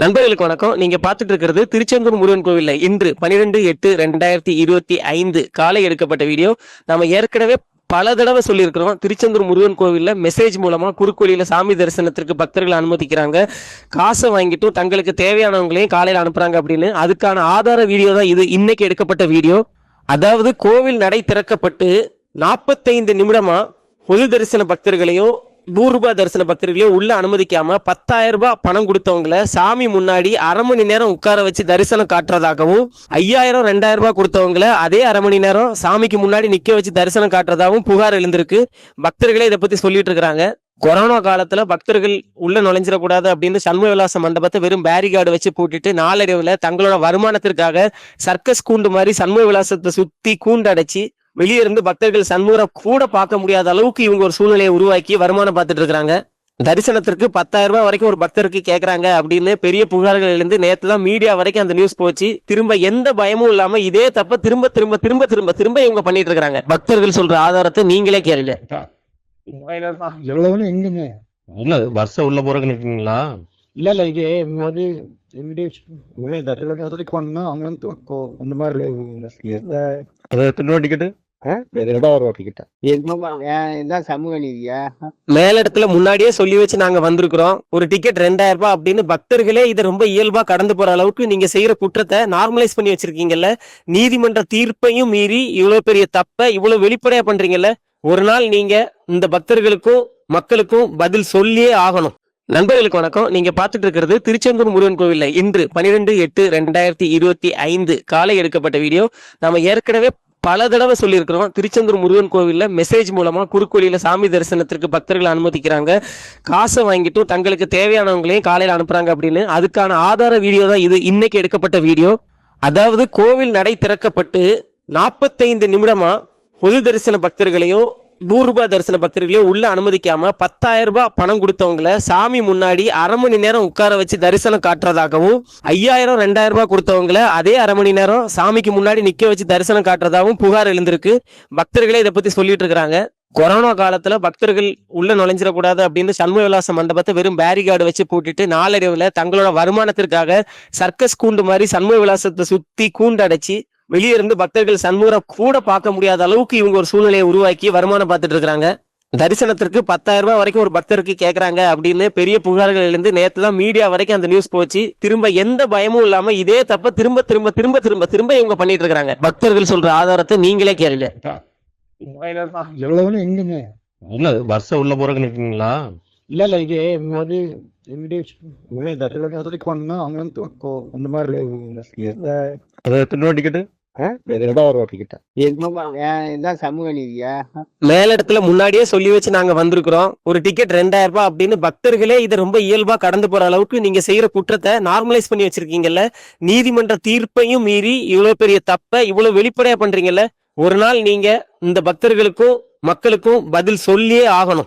நண்பர்களுக்கு வணக்கம். நீங்க பாத்துட்டு இருக்கிறது திருச்செந்தூர் முருகன் கோவில்ல இன்று பனிரெண்டு எட்டு ரெண்டாயிரத்தி இருபத்தி ஐந்து காலை எடுக்கப்பட்ட வீடியோ. நம்ம ஏற்கனவே பல தடவை சொல்லியிருக்கிறோம். திருச்செந்தூர் முருகன் கோவிலில் மெசேஜ் மூலமாக குறுக்கோளியில சாமி தரிசனத்திற்கு பக்தர்கள் அனுமதிக்கிறாங்க. காசை வாங்கிட்டும் தங்களுக்கு தேவையானவங்களையும் காலையில் அனுப்புகிறாங்க அப்படின்னு. அதுக்கான ஆதார வீடியோ தான் இது. இன்னைக்கு எடுக்கப்பட்ட வீடியோ. அதாவது கோவில் நடை திறக்கப்பட்டு நாற்பத்தைந்து நிமிடமாக பொது தரிசன பக்தர்களையும் நூறு ரூபாய் தரிசன பக்தர்களையும் உள்ள அனுமதிக்காம பத்தாயிரம் ரூபாய் பணம் கொடுத்தவங்கள சாமி முன்னாடி அரை மணி நேரம் உட்கார வச்சு தரிசனம் காட்டுறதாகவும் ஐயாயிரம் ரெண்டாயிரம் ரூபாய் கொடுத்தவங்கள அதே அரை மணி நேரம் சாமிக்கு முன்னாடி நிக்க வச்சு தரிசனம் காட்டுறதாகவும் புகார் எழுந்திருக்கு. பக்தர்களே இதை பத்தி சொல்லிட்டு இருக்கிறாங்க. கொரோனா காலத்துல பக்தர்கள் உள்ள நுழைஞ்சிடக்கூடாது அப்படின்னு சண்முக விலாச மண்டபத்தை வெறும் பேரிகார்டு வச்சு போட்டுட்டு நாளடைவுல தங்களோட வருமானத்திற்காக சர்க்கஸ் கூண்டு மாதிரி சண்முக விலாசத்தை சுத்தி கூண்டு அடைச்சு வெளியே இருந்து பக்தர்கள் சண்முகரை கூட பார்க்க முடியாத அளவுக்கு இவங்க ஒரு சூழ்நிலையை உருவாக்கி வருமானம் பார்த்துட்டு இருக்காங்க தரிசனத்திற்கு பத்தாயிரம் ரூபாய் வரைக்கும் ஒரு பக்தருக்கு கேக்குறாங்க அப்படின்னு பெரிய புகார்கள் எழுந்து நேத்து தான் மீடியா வரைக்கும் அந்த நியூஸ் போச்சு. திரும்ப எந்த பயமும் இல்லாம இதே தப்ப திரும்ப திரும்ப திரும்ப திரும்ப திரும்ப இவங்க பண்ணிட்டு இருக்காங்க பக்தர்கள் சொல்ற ஆதாரத்தை நீங்களே கேளுங்க. எவ்வளவுன்னு எங்குங்க? வருஷம் உள்ள நிக்கீங்களா இல்ல இல்ல இது வந்து அந்த மாதிரி மேலிடத்துல முன்னாடியே சொல்லி வச்சு நாங்க வந்திருக்கிறோம். ஒரு டிக்கெட் ரெண்டாயிரம் ரூபாய் அப்படின்னு பக்தர்களே இதை ரொம்ப இயல்பா கடந்து போற அளவுக்கு நீங்க செய்யற குற்றத்தை நார்மலைஸ் பண்ணி வச்சிருக்கீங்கல்ல? நீதிமன்ற தீர்ப்பையும் மீறி இவ்வளவு பெரிய தப்ப இவ்வளவு வெளிப்படையா பண்றீங்கல்ல? ஒரு நாள் நீங்க இந்த பக்தர்களுக்கும் மக்களுக்கும் பதில் சொல்லியே ஆகணும். நண்பர்களுக்கு வணக்கம். நீங்க பார்த்துட்டு இருக்கிறது திருச்செந்தூர் முருகன் கோவில்ல இன்று பனிரெண்டு எட்டு ரெண்டாயிரத்தி இருபத்தி ஐந்து காலை எடுக்கப்பட்ட வீடியோ. நம்ம ஏற்கனவே பல தடவை சொல்லியிருக்கிறோம். திருச்செந்தூர் முருகன் கோவிலில் மெசேஜ் மூலமாக குறுக்கோளியில சாமி தரிசனத்திற்கு பக்தர்கள் அனுமதிக்கிறாங்க. காசை வாங்கிட்டும் தங்களுக்கு தேவையானவங்களையும் காலையில் அனுப்புறாங்க அப்படின்னு. அதுக்கான ஆதார வீடியோ தான் இது. இன்னைக்கு எடுக்கப்பட்ட வீடியோ. அதாவது கோவில் நடை திறக்கப்பட்டு நாற்பத்தைந்து நிமிடமாக பொது தரிசன பக்தர்களையும் நூறுரூபா தரிசன பக்தர்களையும் உள்ள அனுமதிக்காம பத்தாயிரம் ரூபாய் பணம் கொடுத்தவங்கள சாமி முன்னாடி அரை மணி நேரம் உட்கார வச்சு தரிசனம் காட்டுறதாகவும் ஐயாயிரம் ரெண்டாயிரம் ரூபாய் கொடுத்தவங்கள அதே அரை மணி நேரம் சாமிக்கு முன்னாடி நிக்க வச்சு தரிசனம் காட்டுறதாகவும் புகார் எழுந்திருக்கு. பக்தர்களே இதை பத்தி சொல்லிட்டு இருக்காங்க கொரோனா காலத்துல பக்தர்கள் உள்ள நுழைஞ்சிடக்கூடாது அப்படின்னு சண்முக விலாச மண்டபத்தை வெறும் பேரிகார்டு வச்சு பூட்டிட்டு நாளடைவுல தங்களோட வருமானத்திற்காக சர்க்கஸ் கூண்டு மாதிரி சண்முக விலாசத்தை சுத்தி கூண்டு அடைச்சி வெளியே இருந்து பக்தர்கள் சண்முகரை கூட பார்க்க முடியாத அளவுக்கு இவங்க ஒரு சூழ்நிலையை உருவாக்கி வருமானம் பார்த்துட்டு இருக்காங்க தரிசனத்திற்கு பத்தாயிரம் ரூபாய் வரைக்கும் ஒரு பக்தருக்கு கேக்குறாங்க அப்படின்னு பெரிய புகார்கள் நேத்து தான் மீடியா வரைக்கும் அந்த நியூஸ் போச்சு. திரும்ப எந்த பயமும் இல்லாம இதே தப்ப திரும்ப திரும்ப திரும்ப திரும்ப திரும்ப இவங்க பண்ணிட்டு இருக்காங்க பக்தர்கள் சொல்ற ஆதாரத்தை நீங்களே கேளுங்க. இல்ல வருஷம் உள்ள போறதுக்கு நிக்கீங்களா இல்ல இல்ல இது கோ- அந்த மாதிரி. சமூக நீதியா? மேலிடத்துல முன்னாடியே சொல்லி வச்சு நாங்க வந்திருக்கிறோம். ஒரு டிக்கெட் ரெண்டாயிரம் ரூபாய் அப்படின்னு பக்தர்களே இதை ரொம்ப இயல்பா கடந்து போற அளவுக்கு நீங்க செய்யற குற்றத்தை நார்மலைஸ் பண்ணி வச்சிருக்கீங்கல்ல? நீதிமன்ற தீர்ப்பையும் மீறி இவ்வளவு பெரிய தப்ப இவ்வளவு வெளிப்படையா பண்றீங்கல்ல? ஒரு நாள் நீங்க இந்த பக்தர்களுக்கும் மக்களுக்கும் பதில் சொல்லியே ஆகணும்.